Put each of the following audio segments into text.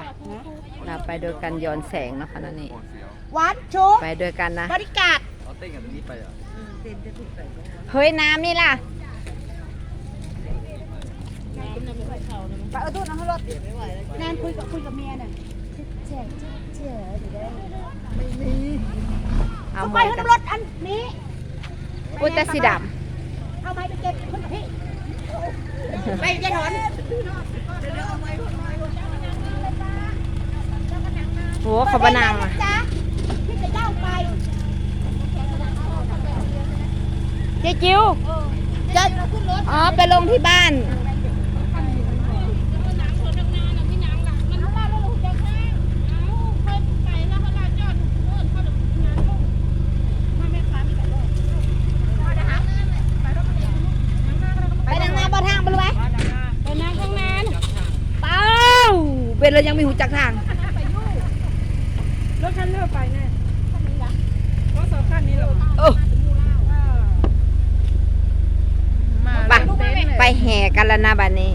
ไปเราไปโดยกันย้อนแสงเนาะคะนั่นนี่วัดชุบไปโดยกันนะบริการเอาเต้นกันตรงนี้ไปอะเฮ้ยน้ำนี่ล่ะไปเอาตู้น้ำรถแนนคุยกับคุยกับเมียน่ะเจ๊เจ๊เจ๊เดี๋ยวได้ไม่มีเอาเอาหมไปดให้กันน้ำรถอันนี้อุ้ยแต่สีดเอาไม้ไปเก็บคนกับพี่ไปยายถอนำ โหเขาบานางอะจ้าพี่จะย่างไปเจ๊จิวจะอ๋อ ไปลงที่บ้าน ไปทางหน้าบ่ทางไปรู้ไหมไปนั่งข้างนั้นเป้าเป็นเรายังมีหูจักทาง รถคันเลือกไปแน่รถสองคันนี้หรอ โอ้ไปไปแห่ กันแล้วนะบัดนี้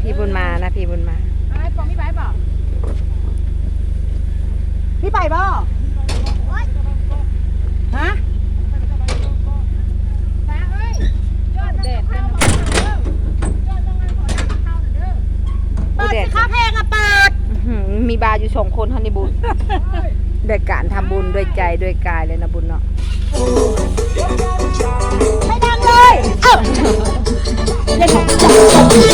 พี่บุญมานะพี่บุญมาไอ้ปองพี่ไปเปล่าพี่ไปเปล่าฮะเปิดสิข้าเพลงอะเปิดอื้อหือมีบาร์อยู่สองคนฮันนี่บุญด้วยการทำบุญด้วยใจด้วยกายเลยนะบุญเนาะ I'm